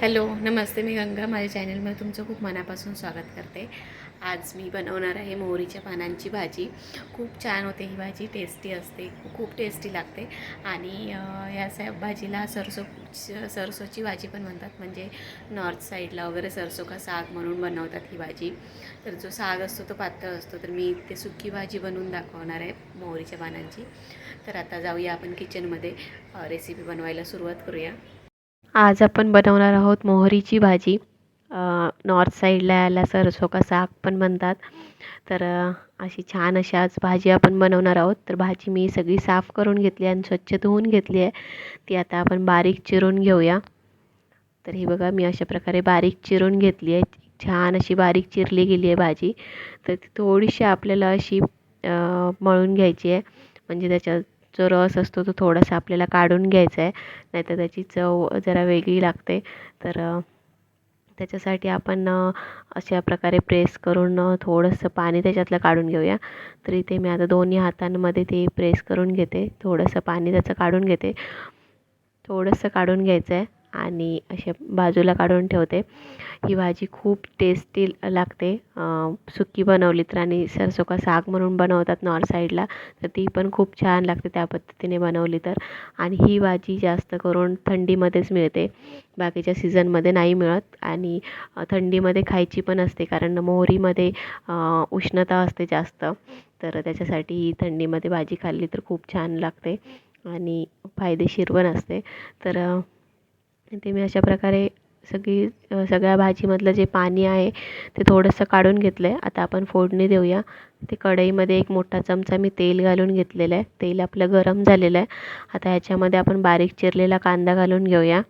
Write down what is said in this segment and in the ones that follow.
Hello नमस्ते मी गंगा. माझ्या चॅनलमध्ये तुमचं खूप मनापासून स्वागत करते. आज मी बनवणार आहे मोहरीच्या पानांची भाजी. खूप छान होते ही भाजी टेस्टी असते खूप टेस्टी लागते. आणि या सा भाजीला सरसो सरसोची भाजी पण म्हणतात. म्हणजे नॉर्थ साईडला वगैरे सरसो का साग म्हणून बनवतात ही भाजी. तर जो साग असतो तो पातळ असतो. तर मी ते सुकी भाजी बनवून दाखवणार आहे मोहरीच्या पानांची. तर आता जाऊया आपण किचनमध्ये रेसिपी बनवायला सुरुवात करूया. आज आपण बनवणार आहोत मोहरीची भाजी. नॉर्थ साईडला याला सरसो का साग पण म्हणतात. तर अशी छान अशी आज भाजी आपण बनवणार आहोत. तर भाजी मी सगळी साफ करून घेतली आणि स्वच्छ धुवून घेतली आहे. ती आता आपण बारीक चिरून घेऊया. तर ही बघा मी अशा प्रकारे बारीक चिरून घेतली आहे. छान अशी बारीक चिरली गेली आहे भाजी. तर ती थोडीशी आपल्याला अशी मळून घ्यायची आहे. म्हणजे त्याच्यात जो रस असतो तो थोडासा आपल्याला काढून घ्यायचा आहे. नाहीतर त्याची चव जरा वेगळी लागते. तर त्याच्यासाठी आपण अशा प्रकारे प्रेस करून थोडंसं पाणी त्याच्यातलं काढून घेऊया. तर इथे मी आता दोन्ही हातांमध्ये ते प्रेस करून घेते. थोडंसं पाणी त्याचं काढून घेते. थोडंसं काढून घ्यायचं आहे. आणि असे बाजूला काढून ठेवते. ही भाजी खूप टेस्टी लागते. सुकी बनवली तर आणि सरसो का साग म्हणून बनवतात नॉर्थ साईडला तर ती पण खूप छान लागते त्या पद्धतीने बनवली तर. आणि ही भाजी जास्त करून थंडीमध्येच मिळते. बाकीच्या सीझनमध्ये नाही मिळत आणि थंडीमध्ये खायची पण असते कारण मोहरीमध्ये उष्णता असते जास्त. तर त्याच्यासाठी ही थंडीमध्ये भाजी खाल्ली तर खूप छान लागते आणि फायदेशीर पण असते. तर ते मी अशा प्रकारे सगळी सगळ्या भाजीमधलं जे पाणी आहे ते थोडंसं काढून घेतलं आहे आता आपण फोडणी देऊया. ते कढईमध्ये एक मोठा चमचा मी तेल घालून घेतलेलं आहे. तेल आपलं गरम झालेलं आहे. आता ह्याच्यामध्ये आपण बारीक चिरलेला कांदा घालून घेऊया.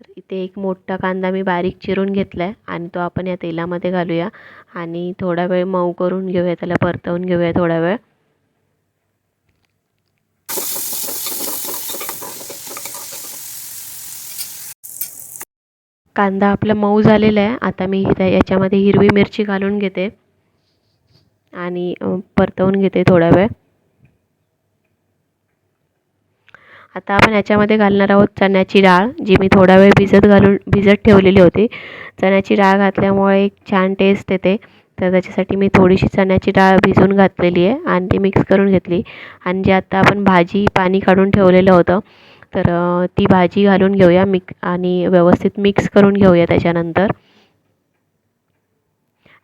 तर इथे एक मोठा कांदा मी बारीक चिरून घेतला आहे आणि तो आपण या तेलामध्ये घालूया. आणि थोडा वेळ मऊ करून घेऊया. त्याला परतवून घेऊया थोडा वेळ. कांदा आपला मऊ झालेला आहे. आता मी त्या याच्यामध्ये हिरवी मिरची घालून घेते. आणि परतवून घेते थोडा वेळ. आता आपण याच्यामध्ये घालणार आहोत चण्याची डाळ जी मी थोडा वेळ भिजत घालून भिजत ठेवलेली होती. चण्याची डाळ घातल्यामुळे एक छान टेस्ट येते. तर त्याच्यासाठी मी थोडीशी चण्याची डाळ भिजून घातलेली आहे. आणि ती मिक्स करून घेतली. आणि जे आता आपण भाजी पाणी काढून ठेवलेलं होतं तर ती भाजी घालून घेऊया मिक आणि व्यवस्थित मिक्स करून घेऊया त्याच्यानंतर.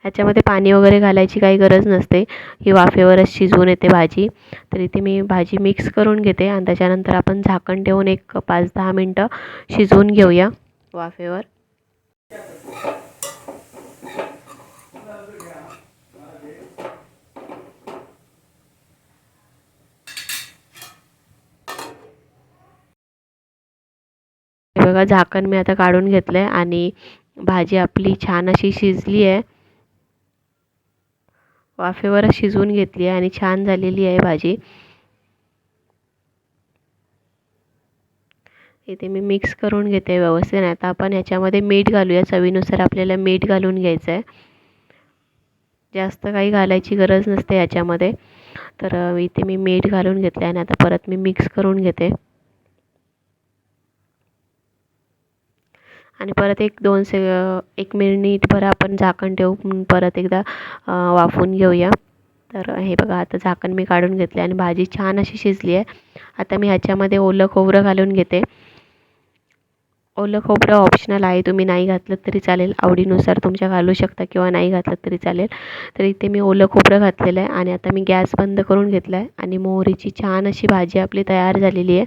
ह्याच्यामध्ये पाणी वगैरे घालायची काही गरज नसते. ही वाफेवरच शिजवून येते भाजी. तर इथे मी भाजी मिक्स करून घेते आणि त्याच्यानंतर आपण झाकण ठेवून एक पाच दहा मिनटं शिजवून घेऊया वाफेवर. बघा झाकण मी आता काढून घेतलं आहे आणि भाजी आपली छान अशी शिजली आहे. वाफेवरच शिजवून घेतली आहे आणि छान झालेली आहे भाजी. इथे मी मिक्स करून घेते व्यवस्थित. आता आपण ह्याच्यामध्ये मीठ घालूया. चवीनुसार आपल्याला मीठ घालून घ्यायचं आहे जास्त काही घालायची गरज नसते याच्यामध्ये तर इथे मी मीठ घालून घेतलं आहे आणि आता परत मी मिक्स करून घेते. आणि परत एक दोन से एक मिनिटभर आपण झाकण ठेवून परत एकदा वाफवून घेऊया. तर हे बघा आता झाकण मी काढून घेतले आणि भाजी छान अशी शिजली आहे. आता मी ह्याच्यामध्ये ओलं खोबरं घालून घेते. ओलं खोबरं ऑप्शनल आहे तुम्ही नाही घातलं तरी चालेल. आवडीनुसार तुमच्या घालू शकता किंवा नाही घातलं तरी चालेल. तर इथे मी ओलं खोबरं घातलेलं आहे आणि आता मी गॅस बंद करून घेतला आहे आणि मोहरीची छान अशी भाजी आपली तयार झालेली आहे.